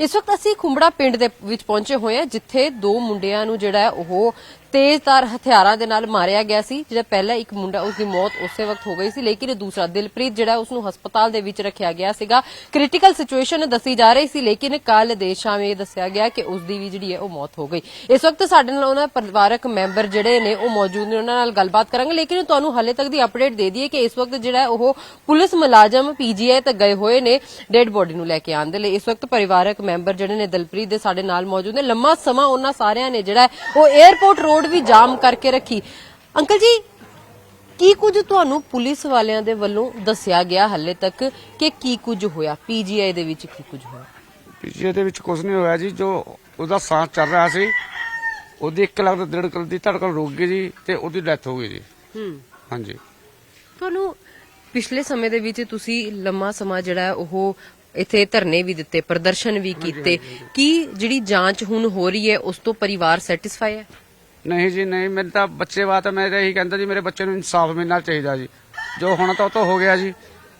ਇਸ ਵਕਤ ਅਸੀਂ ਖੁੰਬੜਾ ਪਿੰਡ ਦੇ ਵਿੱਚ ਪਹੁੰਚੇ ਹੋਏ ਹਾਂ, ਜਿੱਥੇ ਦੋ ਮੁੰਡਿਆਂ ਨੂੰ ਜਿਹੜਾ ਉਹ ਤੇਜ਼ਧਾਰ ਹਥਿਆਰਾਂ ਦੇ ਨਾਲ ਮਾਰਿਆ ਗਿਆ ਸੀ, ਜਿਹੜਾ ਪਹਿਲਾ ਇੱਕ ਮੁੰਡਾ ਉਸ ਦੀ ਮੌਤ ਉਸੇ ਵਕਤ ਹੋ ਗਈ ਸੀ, ਲੇਕਿਨ ਦੂਸਰਾ ਦਿਲਪ੍ਰੀਤ ਜਿਹੜਾ ਉਸ ਨੂੰ ਹਸਪਤਾਲ ਦੇ ਵਿੱਚ ਰੱਖਿਆ ਗਿਆ ਸੀਗਾ। ਕ੍ਰਿਟੀਕਲ ਸਿਚੁਏਸ਼ਨ ਦੱਸੀ ਜਾ ਰਹੀ ਸੀ, ਲੇਕਿਨ ਕੱਲ ਦੇਰ ਸ਼ਾਮ ਇਹ ਦੱਸਿਆ ਗਿਆ ਕਿ ਉਸ ਦੀ ਵੀ ਜਿਹੜੀ ਹੈ ਉਹ ਮੌਤ ਹੋ ਗਈ। ਇਸ ਵਕਤ ਸਾਡੇ ਨਾਲ ਉਹਨਾਂ ਪਰਿਵਾਰਕ ਮੈਂਬਰ ਜਿਹੜੇ ਨੇ ਉਹ ਮੌਜੂਦ ਨੇ, ਉਹਨਾਂ ਨਾਲ ਗੱਲਬਾਤ ਕਰਾਂਗੇ, ਲੇਕਿਨ ਤੁਹਾਨੂੰ ਹਾਲੇ ਤੱਕ ਦੀ ਅਪਡੇਟ ਦੇ ਦਈਏ ਕਿ ਇਸ ਵਕਤ ਜਿਹੜਾ ਉਹ ਪੁਲਿਸ ਮੁਲਾਜ਼ਮ ਪੀਜੀਆਈ ਤੱਕ ਗਏ ਹੋਏ ਨੇ ਡੈੱਡ ਬੋਡੀ ਨੂੰ ਲੈ ਕੇ ਆਉਣ ਦੇ ਲਈ। ਇਸ ਵਕਤ ਪਰਿਵਾਰਕ ਮੈਂਬਰ ਜਿਹੜੇ ਨੇ ਦਿਲਪ੍ਰੀਤ ਦੇ ਸਾਡੇ ਨਾਲ ਮੌਜੂਦ ਨੇ। ਲੰਮਾ ਸਮਾਂ ਉਹਨਾਂ ਸਾਰਿਆਂ ਨੇ ਜਿਹੜਾ ਉਹ 에ਅਰਪੋਰਟ ਰੋਡ ਵੀ ਜਾਮ ਕਰਕੇ ਰੱਖੀ। ਅੰਕਲ ਜੀ ਕੀ ਕੁਝ ਤੁਹਾਨੂੰ ਪੁਲਿਸ ਵਾਲਿਆਂ ਦੇ ਵੱਲੋਂ ਦੱਸਿਆ ਗਿਆ ਹਾਲੇ ਤੱਕ ਕਿ ਕੀ ਕੁਝ ਹੋਇਆ? ਪੀਜੀਆਈ ਦੇ ਵਿੱਚ ਕੀ ਕੁਝ ਹੋਇਆ? ਪੀਜੀਏ ਦੇ ਵਿੱਚ ਕੁਝ ਨਹੀਂ ਹੋਇਆ ਜੀ ਜੋ ਉਹਦਾ ਸਾਹ ਚੱਲ ਰਿਹਾ ਸੀ ਉਹਦੀ 1 ਲੱਖ ਦਾ ਧੜਕਣ ਦੀ ਧੜਕਣ ਰੁਕ ਗਈ ਜੀ ਤੇ ਉਹਦੀ ਡੈਥ ਹੋ ਗਈ ਜੀ। ਹੂੰ। ਹਾਂਜੀ। ਤੁਹਾਨੂੰ ਪਿਛਲੇ ਸਮੇਂ ਦੇ ਵਿੱਚ ਤੁਸੀਂ ਲੰਮਾ ਸਮਾਂ ਜਿਹੜਾ ਉਹ ਇੱਥੇ ਧਰਨੇ ਵੀ ਦਿੱਤੇ ਪ੍ਰਦਰਸ਼ਨ ਵੀ ਕੀਤੇ। ਕੀ ਜਿਹੜੀ ਜਾਂਚ ਹੁਣ ਹੋ ਰਹੀ ਹੈ ਉਸ ਤੋਂ ਪਰਿਵਾਰ ਸੈਟੀਸਫਾਈ ਹੈ? ਨਹੀਂ ਜੀ ਨਹੀਂ ਮੇਰੇ ਤਾਂ ਬੱਚੇ ਬਾਤ ਮੈਂ ਤਾਂ ਇਹੀ ਕਹਿੰਦਾ ਜੀ ਮੇਰੇ ਬੱਚੇ ਨੂੰ ਇਨਸਾਫ ਮਿਲਣਾ ਚਾਹੀਦਾ ਜੀ। ਜੋ ਹੁਣ ਤਾਂ ਉਹ ਤਾਂ ਹੋ ਗਿਆ ਜੀ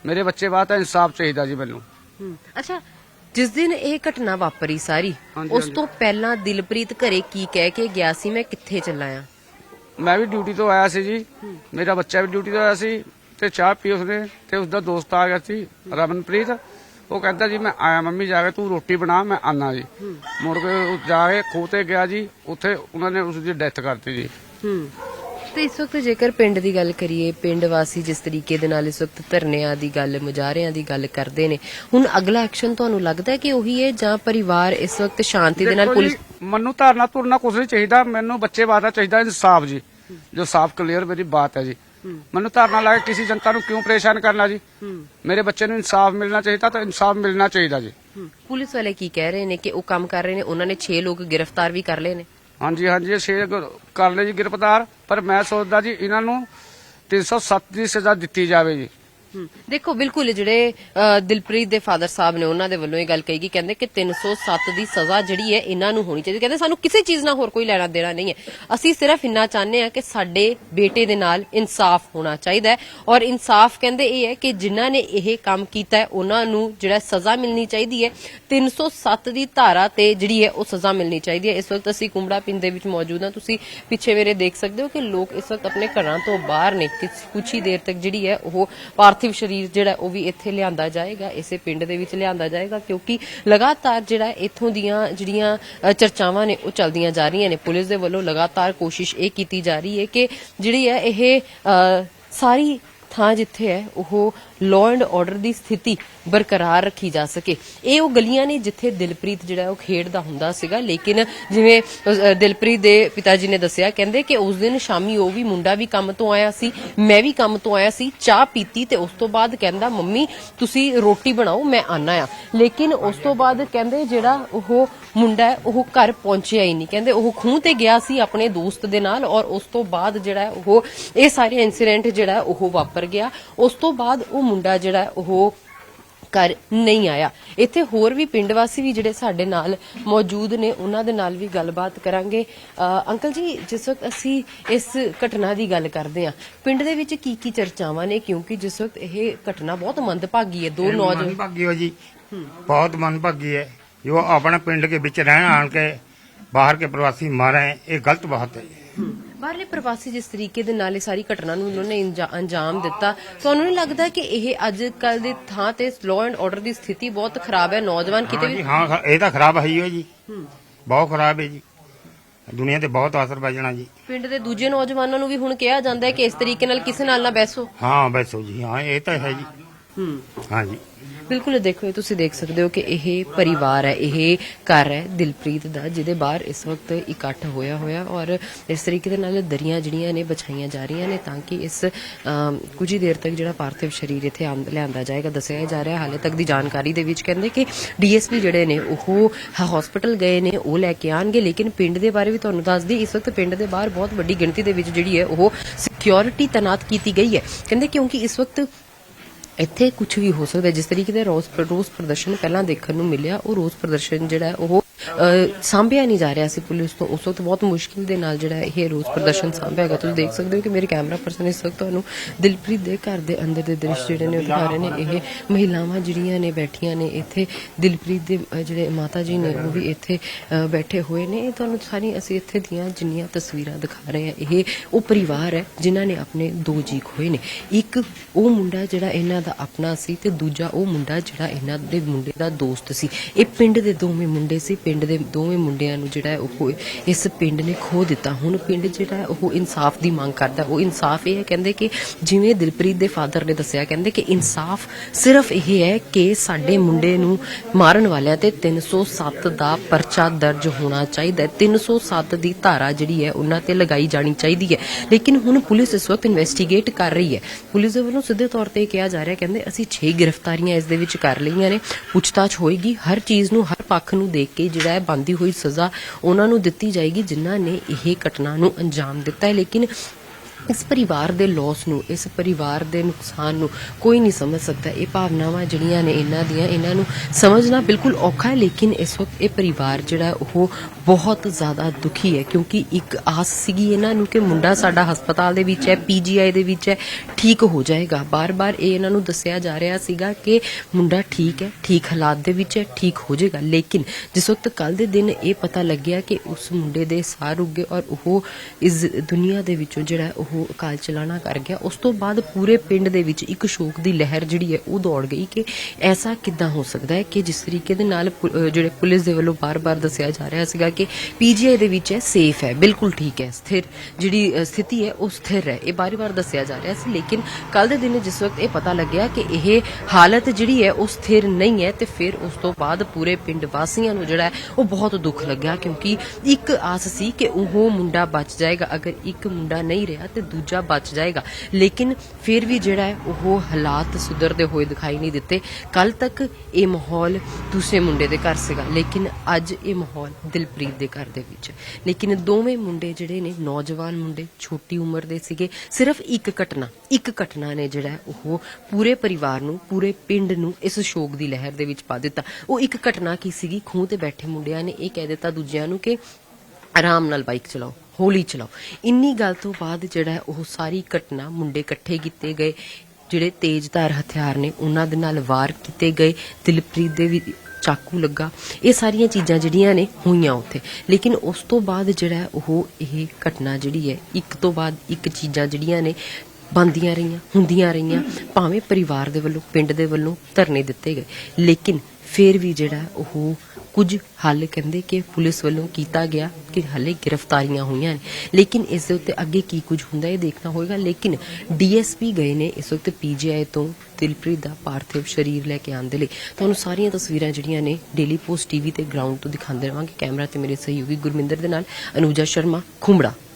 ਮੇਰੇ ਬੱਚੇ ਬਾਤ ਇਨਸਾਫ ਚਾਹੀਦਾ ਜੀ ਮੈਨੂੰ। ਹੂੰ ਅੱਛਾ ਜਿਸ ਦਿਨ ਇਹ ਘਟਨਾ ਵਾਪਰੀ ਸਾਰੀ ਹਾਂਜੀ, ਉਸ ਹਾਂਜੀ। ਤੋਂ ਪਹਿਲਾਂ ਦਿਲਪ੍ਰੀਤ ਘਰੇ ਕੀ ਕਹਿ ਕੇ ਗਿਆ ਸੀ ਮੈਂ ਕਿੱਥੇ ਚੱਲਾ ਆ ਮੈਂ ਵੀ ਡਿਊਟੀ ਤੋਂ ਆਇਆ ਸੀ ਜੀ ਮੇਰਾ ਬੱਚਾ ਵੀ ਡਿਊਟੀ ਤੋਂ ਆਇਆ ਸੀ ਤੇ ਚਾਹ ਪੀ ਉਸਨੇ ਤੇ ਉਸਦਾ ਦੋਸਤ ਆ ਗਿਆ ਸੀ ਰਮਨਪ੍ਰੀਤ। ਉਹ ਕਹਿੰਦਾ ਜੀ ਮੈਂ ਆਇਆ ਮੰਮੀ ਜਾ ਕੇ ਤੂੰ ਰੋਟੀ ਬਣਾ ਮੈਂ ਆਨਾ ਜੀ। ਮੁੜ ਕੇ ਉਹ ਜਾ ਕੇ ਖੂਹ ਤੇ ਗਿਆ ਜੀ ਉੱਥੇ ਉਹਨਾਂ ਨੇ ਉਸ ਦੀ ਡੈਥ ਕਰਤੀ ਜੀ। ਹੂੰ। ਤੇ ਇਸ ਵਕਤ ਜੇਕਰ ਪਿੰਡ ਦੀ ਗੱਲ ਕਰੀਏ ਪਿੰਡ ਵਾਸੀ ਜਿਸ ਤਰੀਕੇ ਦੇ ਨਾਲ ਇਸ ਵਕਤ ਧਰਨਿਆਂ ਦੀ ਗੱਲ ਮੁਜ਼ਾਹਰਿਆਂ ਦੀ ਗੱਲ ਕਰਦੇ ਨੇ ਹੁਣ ਅਗਲਾ ਐਕਸ਼ਨ ਤੁਹਾਨੂੰ ਲੱਗਦਾ ਹੈ ਕਿ ਉਹੀ ਹੈ ਜਾਂ ਪਰਿਵਾਰ ਇਸ ਵਕਤ ਸ਼ਾਂਤੀ ਦੇ ਨਾਲ ਪੁਲਿਸ ਮੈਨੂੰ ਧਾਰਨਾ ਤੁਰਨਾ ਕੁਝ ਨਹੀਂ ਚਾਹੀਦਾ ਮੈਨੂੰ ਬੱਚੇ ਬਾਦਾ ਚਾਹੀਦਾ ਇਨਸਾਫ ਜੀ। ਜੋ ਸਾਫ਼ ਕਲੀਅਰ ਮੇਰੀ ਬਾਤ ਹੈ ਜੀ। ਮੈਨੂੰ ਧਾਰਨਾ ਲਾ ਕੇ ਕਿਸੇ ਜਨਤਾ ਨੂੰ ਕਿਉਂ ਪਰੇਸ਼ਾਨ ਕਰਨਾ ਜੀ? ਮੇਰੇ ਬੱਚੇ ਨੂੰ ਇਨਸਾਫ ਮਿਲਣਾ ਚਾਹੀਦਾ ਤਾਂ ਇਨਸਾਫ ਮਿਲਣਾ ਚਾਹੀਦਾ ਜੀ। ਪੁਲਿਸ ਵਾਲੇ ਕੀ ਕਹਿ ਰਹੇ ਨੇ ਕਿ ਉਹ ਕੰਮ ਕਰ ਰਹੇ ਨੇ? ਉਹਨਾਂ ਨੇ 6 ਲੋਕ ਗ੍ਰਿਫਤਾਰ ਵੀ ਕਰ ਲਏ ਨੇ। ਹਾਂਜੀ ਹਾਂਜੀ ਇਹ ਛੇ ਗ- ਕਰ ਲਏ ਜੀ ਗ੍ਰਿਫਤਾਰ। ਪਰ ਮੈਂ ਸੋਚਦਾ ਜੀ ਇਹਨਾਂ ਨੂੰ 307 ਦੀ ਸਜ਼ਾ ਦਿੱਤੀ ਜਾਵੇ ਜੀ। ਦੇਖੋ, ਬਿਲਕੁਲ ਜਿਹੜੇ ਦਿਲਪ੍ਰੀਤ ਦੇ ਫਾਦਰ ਸਾਹਿਬ ਨੇ ਉਹਨਾਂ ਦੇ ਵੱਲੋਂ ਇਹ ਗੱਲ ਕਹੀ ਗਈ ਕਹਿੰਦੇ ਕਿ 307 ਦੀ ਸਜ਼ਾ ਜਿਹੜੀ ਹੈ ਇਹਨਾਂ ਨੂੰ ਹੋਣੀ ਚਾਹੀਦੀ। ਕਹਿੰਦੇ ਸਾਨੂੰ ਕਿਸੇ ਚੀਜ਼ ਨਾਲ ਹੋਰ ਕੋਈ ਲੈਣਾ ਦੇਣਾ ਨਹੀਂ ਹੈ। ਅਸੀਂ ਸਿਰਫ ਇੰਨਾ ਚਾਹੁੰਦੇ ਹਾਂ ਕਿ ਸਾਡੇ ਬੇਟੇ ਦੇ ਨਾਲ ਇਨਸਾਫ ਹੋਣਾ ਚਾਹੀਦਾ ਹੈ। ਔਰ ਇਨਸਾਫ ਕਹਿੰਦੇ ਇਹ ਹੈ ਕਿ ਜਿਨ੍ਹਾਂ ਨੇ ਇਹ ਕੰਮ ਕੀਤਾ ਹੈ, ਉਹਨਾਂ ਨੂੰ ਜਿਹੜਾ ਸਜ਼ਾ ਮਿਲਣੀ ਚਾਹੀਦੀ ਹੈ 307 ਦੀ ਧਾਰਾ ਤੇ ਜਿਹੜੀ ਹੈ ਉਹ ਸਜ਼ਾ ਮਿਲਣੀ ਚਾਹੀਦੀ ਹੈ। ਇਸ ਵਕਤ ਅਸੀਂ ਕੁੰਬੜਾ ਪਿੰਡ ਦੇ ਵਿੱਚ ਮੌਜੂਦ ਹਾਂ। ਤੁਸੀਂ ਪਿੱਛੇ ਮੇਰੇ ਦੇਖ ਸਕਦੇ ਹੋ ਕਿ ਲੋਕ ਇਸ ਵਕਤ ਆਪਣੇ ਘਰਾਂ ਤੋਂ ਬਾਹਰ ਨੇ। ਕੁਛ- ਹੀ ਦੇਰ ਤੱਕ ਜਿਹੜੀ ਹੈ ਉਹ ਭਾਰਤ ਪਾਰਥਿਵ ਸਰੀਰ ਜਿਹੜਾ ਉਹ ਵੀ ਇੱਥੇ ਲਿਆਂਦਾ ਜਾਏਗਾ, ਇਸੇ ਪਿੰਡ ਦੇ ਵਿੱਚ ਲਿਆਂਦਾ ਜਾਏਗਾ, ਕਿਉਂਕਿ ਲਗਾਤਾਰ ਜਿਹੜਾ ਹੈ ਇੱਥੋਂ ਦੀਆਂ ਜਿਹੜੀਆਂ ਚਰਚਾਵਾਂ ਨੇ ਉਹ ਚੱਲਦੀਆਂ ਜਾ ਰਹੀਆਂ ਨੇ। ਪੁਲਿਸ ਦੇ ਵੱਲੋਂ ਲਗਾਤਾਰ ਕੋਸ਼ਿਸ਼ ਇਹ ਕੀਤੀ ਜਾ ਰਹੀ ਹੈ ਕਿ ਜਿਹੜੀ ਹੈ ਇਹ ਸਾਰੀ ਥਾਂ ਜਿੱਥੇ ਹੈ, ਉਹ ਲਾਅ ਐਂਡ ਆਰਡਰ ਦੀ ਸਥਿਤੀ ਬਰਕਰਾਰ ਰੱਖੀ ਜਾ ਸਕੇ। ਇਹ ਉਹ ਗਲੀਆਂ ਨੇ ਜਿੱਥੇ ਦਿਲਪ੍ਰੀਤ ਜਿਹੜਾ ਉਹ ਖੇਡਦਾ ਹੁੰਦਾ ਸੀਗਾ, ਲੇਕਿਨ ਜਿਵੇਂ ਦਿਲਪ੍ਰੀਤ ਦੇ ਪਿਤਾ ਜੀ ਨੇ ਦੱਸਿਆ, ਕਹਿੰਦੇ ਕਿ ਉਸ ਦਿਨ ਸ਼ਾਮੀ ਉਹ ਵੀ ਮੁੰਡਾ ਵੀ ਕੰਮ ਤੋਂ ਆਇਆ ਸੀ, ਮੈਂ ਵੀ ਕੰਮ ਤੋਂ ਆਇਆ ਸੀ, ਚਾਹ ਪੀਤੀ ਤੇ ਉਸ ਤੋਂ ਬਾਅਦ ਕਹਿੰਦਾ, ਮੰਮੀ, ਤੁਸੀਂ ਰੋਟੀ ਬਣਾਓ, ਮੈਂ ਆਨਾ ਆ। ਲੇਕਿਨ ਉਸ ਤੋਂ ਬਾਅਦ ਕਹਿੰਦੇ, ਜਿਹੜਾ ਉਹ ਮੁੰਡਾ ਉਹ ਘਰ ਪਹੁੰਚਿਆ ਹੀ ਨਹੀਂ। ਕਹਿੰਦੇ, ਉਹ ਖੂਹ ਤੇ ਗਿਆ ਸੀ ਆਪਣੇ ਦੋਸਤ ਦੇ ਨਾਲ ਔਰ ਉਸ ਤੋਂ ਬਾਅਦ ਜਿਹੜਾ ਉਹ, ਇਹ ਸਾਰੇ ਇਨਸੀਡੈਂਟ ਜਿਹੜਾ ਉਹ ਵਾਪਰ ਗਿਆ। ਉਸ ਤੋਂ ਬਾਅਦ ਉਹ ਮੁੰਡਾ ਜਿਹੜਾ ਉਹ ਕਰ ਨਹੀਂ ਆਇਆ। ਇੱਥੇ ਹੋਰ ਵੀ ਪਿੰਡ ਵਾਸੀ ਵੀ ਜਿਹੜੇ ਸਾਡੇ ਨਾਲ ਮੌਜੂਦ ਨੇ ਉਹਨਾਂ ਦੇ ਨਾਲ ਵੀ ਗੱਲਬਾਤ ਕਰਾਂਗੇ। ਅੰਕਲ ਜੀ ਜਿਸ ਵਕਤ ਅਸੀਂ ਇਸ ਘਟਨਾ ਦੀ ਗੱਲ ਕਰਦੇ ਆ ਪਿੰਡ ਦੇ ਵਿੱਚ ਕੀ ਕੀ ਚਰਚਾਵਾਂ ਨੇ? ਕਿਉਂਕਿ ਜਿਸ ਵਕਤ ਇਹ ਘਟਨਾ ਬਹੁਤ ਮੰਦਭਾਗੀ ਹੈ ਦੋ ਨੌਜਵਾਨ ਭਾਗੀ ਹੋ ਜੀ। ਬਹੁਤ ਮੰਦਭਾਗੀ ਹੈ। ਜੋ ਆਪਣਾ ਪਿੰਡ ਦੇ ਵਿੱਚ ਰਹਿਣ ਆਣ ਕੇ ਬਾਹਰ ਕੇ ਪ੍ਰਵਾਸੀ ਮਾਰੇ ਇਹ ਗਲਤ ਬਾਤ ਹੈ ਬਾਰੇ ਪ੍ਰਵਾਸੀ ਜਿਸ ਤਰੀਕੇ ਦੇ ਨਾਲ ਇਹ ਸਾਰੀ ਘਟਨਾ ਨੂੰ ਉਹਨਾਂ ਨੇ ਅੰਜਾਮ ਦਿੱਤਾ ਤੁਹਾਨੂੰ ਨਹੀਂ ਲੱਗਦਾ ਕਿ ਇਹ ਅੱਜ ਕੱਲ ਦੇ ਥਾਂ ਤੇ ਲਾਅ ਐਂਡ ਆਰਡਰ ਦੀ ਸਥਿਤੀ ਬਹੁਤ ਖਰਾਬ ਹੈ ਨੌਜਵਾਨ ਕਿਤੇ ਵੀ ਹਾਂ ਇਹ ਤਾਂ ਖਰਾਬ ਹੈ ਹੋ ਜੀ। ਬਹੁਤ ਖਰਾਬ ਹੈ ਜੀ। ਦੁਨੀਆ ਤੇ ਬਹੁਤ ਅਸਰ ਪੈ ਜਾਣਾ ਜੀ। ਪਿੰਡ ਦੇ ਦੂਜੇ ਨੌਜਵਾਨਾਂ ਨੂੰ ਵੀ ਹੁਣ ਕਿਹਾ ਜਾਂਦਾ ਕਿ ਇਸ ਤਰੀਕੇ ਨਾਲ ਕਿਸੇ ਨਾਲ ਨਾ ਬੈਸੋ। ਹਾਂ ਬੈਸੋ ਜੀ ਹਾਂ ਇਹ ਤਾਂ ਹੈ ਜੀ। ਹੂੰ। ਹਾਂ ਜੀ। ਬਿਲਕੁਲ ਦੇਖੋ, ਇਹ ਤੁਸੀਂ ਦੇਖ ਸਕਦੇ ਹੋ ਕਿ ਇਹ ਪਰਿਵਾਰ ਹੈ, ਇਹ ਘਰ ਹੈ, ਦਿਲਪ੍ਰੀਤ ਦਾ, ਜਿਹਦੇ ਬਾਹਰ ਇਸ ਵਕਤ ਇਕੱਠ ਹੋਇਆ ਹੋਇਆ ਔਰ ਇਸ ਤਰੀਕੇ ਦੇ ਨਾਲ ਦਰੀਆਂ ਜਿਹੜੀਆਂ ਨੇ ਵਿਛਾਈਆਂ ਜਾ ਰਹੀਆਂ ਨੇ ਤਾਂ ਕਿ ਇਸ ਕੁਝ ਹੀ ਦੇਰ ਤੱਕ ਜਿਹੜਾ ਪਾਰਥਿਵ ਸਰੀਰ ਇੱਥੇ ਲਿਆਂਦਾ ਜਾਏਗਾ। ਦੱਸਿਆ ਜਾ ਰਿਹਾ ਹਾਲੇ ਤੱਕ ਦੀ ਜਾਣਕਾਰੀ ਦੇ ਵਿੱਚ ਕਹਿੰਦੇ ਕਿ ਡੀਐਸਪੀ ਜਿਹੜੇ ਨੇ, ਉਹ ਹਸਪੀਟਲ ਗਏ ਨੇ, ਉਹ ਲੈ ਕੇ ਆਣਗੇ ਲੇਕਿਨ ਪਿੰਡ ਦੇ ਬਾਰੇ ਵੀ ਤੁਹਾਨੂੰ ਦੱਸਦੀ, ਇਸ ਵਕਤ ਪਿੰਡ ਦੇ ਬਾਹਰ ਬਹੁਤ ਵੱਡੀ ਗਿਣਤੀ ਦੇ ਵਿੱਚ ਜਿਹੜੀ ਹੈ, ਉਹ ਸਿਕਿਉਰਿਟੀ ਤੈਨਾਤ ਕੀਤੀ ਗਈ ਹੈ। ਕਹਿੰਦੇ ਕਿਉਂਕਿ ਇਸ ਵਕਤ ਇੱਥੇ ਕੁਝ ਵੀ ਹੋ ਸਕਦਾ ਜਿਸ ਤਰੀਕੇ ਦਾ ਰੋਸ ਰੋਸ ਪ੍ਰਦਰਸ਼ਨ ਪਹਿਲਾਂ ਦੇਖਣ ਨੂੰ ਮਿਲਿਆ, ਉਹ ਰੋਸ ਪ੍ਰਦਰਸ਼ਨ ਜਿਹੜਾ ਉਹ ਸਾਂਭਿਆ ਨਹੀਂ ਜਾ ਰਿਹਾ ਸੀ ਪੁਲਿਸ ਤੋਂ। ਉਸ ਵਕਤ ਬਹੁਤ ਮੁਸ਼ਕਿਲ ਦੇ ਨਾਲ ਜਿਹੜਾ ਇਹ ਰੋਸ ਪ੍ਰਦਰਸ਼ਨ ਸਾਂਭਿਆ ਗਿਆ। ਤੁਸੀਂ ਦੇਖ ਸਕਦੇ ਹੋ ਕਿ ਮੇਰੇ ਕੈਮਰਾ ਪਰਸਨ ਇਸ ਵਕਤ ਤੁਹਾਨੂੰ ਦਿਲਪ੍ਰੀਤ ਦੇ ਘਰ ਦੇ ਅੰਦਰ ਦੇ ਦ੍ਰਿਸ਼ ਜਿਹੜੇ ਨੇ ਦਿਖਾ ਰਹੇ ਨੇ। ਇਹ ਮਹਿਲਾਵਾਂ ਜਿਹੜੀਆਂ ਨੇ ਬੈਠੀਆਂ ਨੇ, ਇੱਥੇ ਦਿਲਪ੍ਰੀਤ ਦੇ ਜਿਹੜੇ ਮਾਤਾ ਜੀ ਨੇ, ਉਹ ਵੀ ਇੱਥੇ ਬੈਠੇ ਹੋਏ ਨੇ। ਇਹ ਤੁਹਾਨੂੰ ਸਾਰੀ ਅਸੀਂ ਇੱਥੇ ਦੀਆਂ ਜਿੰਨੀਆਂ ਤਸਵੀਰਾਂ ਦਿਖਾ ਰਹੇ ਹਾਂ। ਇਹ ਉਹ ਪਰਿਵਾਰ ਹੈ ਜਿਨ੍ਹਾਂ ਨੇ ਆਪਣੇ ਦੋ ਜੀ ਖੋਏ ਨੇ। ਇੱਕ ਉਹ ਮੁੰਡਾ ਜਿਹੜਾ ਇਹਨਾਂ ਦਾ ਆਪਣਾ ਸੀ ਤੇ ਦੂਜਾ ਉਹ ਮੁੰਡਾ ਜਿਹੜਾ ਇਹਨਾਂ ਦੇ ਮੁੰਡੇ ਦਾ ਦੋਸਤ ਸੀ। ਇਹ ਪਿੰਡ ਦੇ ਦੋਵੇਂ ਮੁੰਡੇ ਸੀ ਪਿੰਡ ਦੇ ਦੋਵੇਂ ਮੁੰਡਿਆਂ ਨੂੰ ਜਿਹੜਾ ਹੈ ਉਹ ਇਸ ਪਿੰਡ ਨੇ ਖੋ ਦਿੱਤਾ। ਹੁਣ ਪਿੰਡ ਜਿਹੜਾ ਉਹ ਇਨਸਾਫ ਦੀ ਮੰਗ ਕਰਦਾ। ਉਹ ਇਨਸਾਫ ਇਹ ਹੈ, ਕਹਿੰਦੇ ਕਿ ਜਿਵੇਂ ਦਿਲਪ੍ਰੀਤ ਦੇ ਫਾਦਰ ਨੇ ਦੱਸਿਆ, ਕਹਿੰਦੇ ਕਿ ਇਨਸਾਫ ਸਿਰਫ ਇਹ ਹੈ ਕਿ ਸਾਡੇ ਮੁੰਡੇ ਨੂੰ ਮਾਰਨ ਵਾਲਿਆਂ ਤੇ 307 ਦਾ ਪਰਚਾ ਦਰਜ ਹੋਣਾ ਚਾਹੀਦਾ ਹੈ। 307 ਦੀ ਧਾਰਾ ਜਿਹੜੀ ਹੈ, ਉਹਨਾਂ ਤੇ ਲਗਾਈ ਜਾਣੀ ਚਾਹੀਦੀ ਹੈ। ਲੇਕਿਨ ਹੁਣ ਪੁਲਿਸ ਇਸ ਵਕਤ ਇਨਵੈਸਟੀਗੇਟ ਕਰ ਰਹੀ ਹੈ। ਪੁਲਿਸ ਦੇ ਵੱਲੋਂ ਸਿੱਧੇ ਤੌਰ ਤੇ ਕਿਹਾ ਜਾ ਰਿਹਾ, ਕਹਿੰਦੇ ਅਸੀਂ 6 ਗ੍ਰਿਫਤਾਰੀਆਂ ਇਸ ਦੇ ਵਿੱਚ ਕਰ ਲਈਆਂ ਨੇ। ਪੁੱਛਤਾਛ ਹੋਏਗੀ। ਹਰ ਚੀਜ਼ ਨੂੰ, ਹਰ ਪੱਖ ਨੂੰ ਦੇਖ ਕੇ ਜਿਹੜਾ ਹੈ ਬੰਦੀ ਹੋਈ ਸਜ਼ਾ ਉਹਨਾਂ ਨੂੰ ਦਿੱਤੀ ਜਾਏਗੀ, ਜਿਨ੍ਹਾਂ ਨੇ ਇਹ ਘਟਨਾ ਨੂੰ ਅੰਜਾਮ ਦਿੱਤਾ ਹੈ। ਲੇਕਿਨ ਇਸ ਪਰਿਵਾਰ ਦੇ ਲਾਸ ਨੂੰ, ਇਸ ਪਰਿਵਾਰ ਦੇ ਨੁਕਸਾਨ ਨੂੰ ਕੋਈ ਨਹੀਂ ਸਮਝ ਸਕਦਾ। ਇਹ ਭਾਵਨਾਵਾਂ ਜਿਹੜੀਆਂ ਨੇ ਇਹਨਾਂ ਦੀਆਂ, ਇਹਨਾਂ ਨੂੰ ਸਮਝਣਾ ਬਿਲਕੁਲ ਔਖਾ ਹੈ, ਲੇਕਿਨ ਇਸ ਵਕਤ ਇਹ ਪਰਿਵਾਰ ਜਿਹੜਾ ਉਹ ਬਹੁਤ ਜ਼ਿਆਦਾ ਦੁਖੀ ਹੈ, ਕਿਉਂਕਿ ਇੱਕ ਆਸ ਸੀਗੀ ਇਹਨਾਂ ਨੂੰ ਕਿ ਮੁੰਡਾ ਸਾਡਾ ਹਸਪਤਾਲ ਦੇ ਵਿੱਚ ਹੈ ਪੀਜੀਆਈ ਦੇ ਵਿੱਚ ਹੈ, ਠੀਕ ਹੋ ਜਾਏਗਾ। ਬਾਰ-ਬਾਰ ਇਹ ਇਹਨਾਂ ਨੂੰ ਦੱਸਿਆ ਜਾ ਰਿਹਾ ਸੀਗਾ ਕਿ ਮੁੰਡਾ ਠੀਕ ਹੈ, ਠੀਕ ਹਾਲਾਤ ਦੇ ਵਿੱਚ ਹੈ, ਠੀਕ ਹੋ ਜਾਏਗਾ। ਲੇਕਿਨ ਜਿਸ ਵਕਤ ਕੱਲ ਦੇ ਦਿਨ ਇਹ ਪਤਾ ਲੱਗਿਆ ਕਿ ਉਸ ਮੁੰਡੇ ਦੇ ਸਾਹ ਰੁਕ ਗਏ ਔਰ ਉਹ ਇਸ ਦੁਨੀਆ ਦੇ ਵਿੱਚੋਂ ਜਿਹੜਾ ਉਹ ਉਹ ਅਕਾਲ ਚਲਾਣਾ ਕਰ ਗਿਆ। ਉਸ ਤੋਂ ਬਾਅਦ ਪੂਰੇ ਪਿੰਡ ਦੇ ਵਿੱਚ ਇੱਕ ਸ਼ੋਕ ਦੀ ਲਹਿਰ ਜਿਹੜੀ ਹੈ ਉਹ ਦੌੜ ਗਈ ਕਿ ਐਸਾ ਕਿੱਦਾਂ ਹੋ ਸਕਦਾ ਹੈ ਕਿ ਜਿਸ ਤਰੀਕੇ ਦੇ ਨਾਲ ਜਿਹੜੇ ਪੁਲਿਸ ਦੇ ਵੱਲੋਂ ਬਾਰ-ਬਾਰ ਦੱਸਿਆ ਜਾ ਰਿਹਾ ਸੀਗਾ ਕਿ ਪੀਜੀਆਈ ਦੇ ਵਿੱਚ ਹੈ ਸੇਫ ਹੈ, ਬਿਲਕੁਲ ਠੀਕ ਹੈ, ਸਥਿਰ ਜਿਹੜੀ ਸਥਿਤੀ ਹੈ ਉਹ ਸਥਿਰ ਹੈ। ਇਹ ਬਾਰ-ਬਾਰ ਦੱਸਿਆ ਜਾ ਰਿਹਾ ਸੀ, ਲੇਕਿਨ ਕੱਲ ਦੇ ਦਿਨ ਜਿਸ ਵਕਤ ਇਹ ਪਤਾ ਲੱਗਿਆ ਕਿ ਇਹ ਹਾਲਤ ਜਿਹੜੀ ਹੈ ਉਹ ਸਥਿਰ ਨਹੀਂ ਹੈ ਤੇ ਫਿਰ ਉਸ ਤੋਂ ਬਾਅਦ ਪੂਰੇ ਪਿੰਡ ਵਾਸੀਆਂ ਨੂੰ ਜਿਹੜਾ ਉਹ ਬਹੁਤ ਦੁੱਖ ਲੱਗਿਆ ਕਿਉਂਕਿ ਇੱਕ ਆਸ ਸੀ ਕਿ ਉਹ ਮੁੰਡਾ ਬਚ ਜਾਏਗਾ। ਅਗਰ ਇੱਕ ਮੁੰਡਾ ਨਹੀਂ ਰਿਹਾ ਤੇ ਦੂਜਾ ਬਚ ਜਾਏਗਾ। ਲੇਕਿਨ ਫਿਰ ਵੀ ਜਿਹੜਾ ਹੈ, ਉਹ ਹਾਲਾਤ ਸੁਧਰਦੇ ਹੋਏ ਦਿਖਾਈ ਨਹੀਂ ਦਿੱਤੇ। ਕੱਲ ਤੱਕ ਇਹ ਮਾਹੌਲ ਦੂਸਰੇ ਮੁੰਡੇ ਦੇ ਘਰ ਸੀਗਾ। ਲੇਕਿਨ ਅੱਜ ਇਹ ਮਾਹੌਲ ਦਿਲਪ੍ਰੀਤ ਦੇ ਘਰ ਦੇ ਵਿੱਚ ਲੇਕਿਨ ਦੋਵੇਂ ਮੁੰਡੇ ਜਿਹੜੇ ਨੇ, ਨੌਜਵਾਨ ਮੁੰਡੇ, ਛੋਟੀ ਉਮਰ ਦੇ ਸੀਗੇ। ਸਿਰਫ ਇੱਕ ਘਟਨਾ ਇੱਕ ਘਟਨਾ ਨੇ ਜਿਹੜਾ ਉਹ ਪੂਰੇ ਪਰਿਵਾਰ ਨੂੰ, ਪੂਰੇ ਪਿੰਡ ਨੂੰ ਇਸ ਸ਼ੋਕ ਦੀ ਲਹਿਰ ਦੇ ਵਿੱਚ ਪਾ ਦਿੱਤਾ। ਉਹ ਇੱਕ ਘਟਨਾ ਕੀ ਸੀਗੀ? ਖੂਹ ਤੇ ਬੈਠੇ ਮੁੰਡਿਆਂ ਨੇ ਇਹ ਕਹਿ ਦਿੱਤਾ ਦੂਜਿਆਂ ਨੂੰ ਕਿ ਆਰਾਮ ਨਾਲ ਬਾਈਕ ਚਲਾਓ। ਹੋਲੀ ਚਲਾਓ। ਇੰਨੀ ਗੱਲ ਤੋਂ ਬਾਅਦ ਜਿਹੜਾ ਉਹ ਸਾਰੀ ਘਟਨਾ ਮੁੰਡੇ ਇਕੱਠੇ ਕੀਤੇ ਗਏ। ਜਿਹੜੇ ਤੇਜ਼ਧਾਰ ਹਥਿਆਰ ਨੇ, ਉਹਨਾਂ ਦੇ ਨਾਲ ਵਾਰ ਕੀਤੇ ਗਏ। ਦਿਲਪ੍ਰੀਤ ਦੇ ਵੀ ਚਾਕੂ ਲੱਗਾ। ਇਹ ਸਾਰੀਆਂ ਚੀਜ਼ਾਂ ਜਿਹੜੀਆਂ ਨੇ, ਹੋਈਆਂ ਉੱਥੇ। ਲੇਕਿਨ ਉਸ ਤੋਂ ਬਾਅਦ ਜਿਹੜਾ ਉਹ ਇਹ ਘਟਨਾ ਜਿਹੜੀ ਹੈ, ਇੱਕ ਤੋਂ ਬਾਅਦ ਇੱਕ ਚੀਜ਼ਾਂ ਜਿਹੜੀਆਂ ਨੇ ਬੰਦੀਆਂ ਰਹੀਆਂ, ਹੁੰਦੀਆਂ ਰਹੀਆਂ, ਭਾਵੇਂ ਪਰਿਵਾਰ ਦੇ ਵੱਲੋਂ, ਪਿੰਡ ਦੇ ਵੱਲੋਂ ਧਰਨੇ ਦਿੱਤੇ ਗਏ। ਲੇਕਿਨ ਫਿਰ ਵੀ ਜਿਹੜਾ ਉਹ ਕੁਝ ਹੱਲ ਕਹਿੰਦੇ ਕਿ ਪੁਲਿਸ ਵੱਲੋਂ ਕੀਤਾ ਗਿਆ ਕਿ ਹਲੇ ਗ੍ਰਿਫਤਾਰੀਆਂ ਹੋਈਆਂ ਨੇ। ਲੇਕਿਨ ਇਸ ਦੇ ਉੱਤੇ ਅੱਗੇ ਕੀ ਕੁਝ ਹੁੰਦਾ ਇਹ ਦੇਖਣਾ ਹੋਏਗਾ। ਲੇਕਿਨ ਡੀਐਸਪੀ ਗਏ ਨੇ ਇਸ ਵਕਤ ਪੀਜੀਆਈ ਤੋਂ ਦਿਲਪ੍ਰੀਤ ਦਾ ਪਾਰਥਿਵ ਸ਼ਰੀਰ ਲੈ ਕੇ ਆਉਣ ਦੇ ਲਈ। ਤੁਹਾਨੂੰ ਸਾਰੀਆਂ ਤਸਵੀਰਾਂ ਜਿਹੜੀਆਂ ਨੇ ਡੇਲੀ ਪੋਸਟ ਟੀਵੀ ਤੇ ਗਰਾਊਂਡ ਤੋਂ ਦਿਖਾਉਂਦੇ ਰਵਾਂਗੇ। ਕੈਮਰਾ ਤੇ ਮੇਰੇ ਸਹਿਯੋਗੀ ਗੁਰਮਿੰਦਰ ਦੇ ਨਾਲ ਅਨੂਜਾ ਸ਼ਰਮਾ, ਖੁੰਬੜਾ।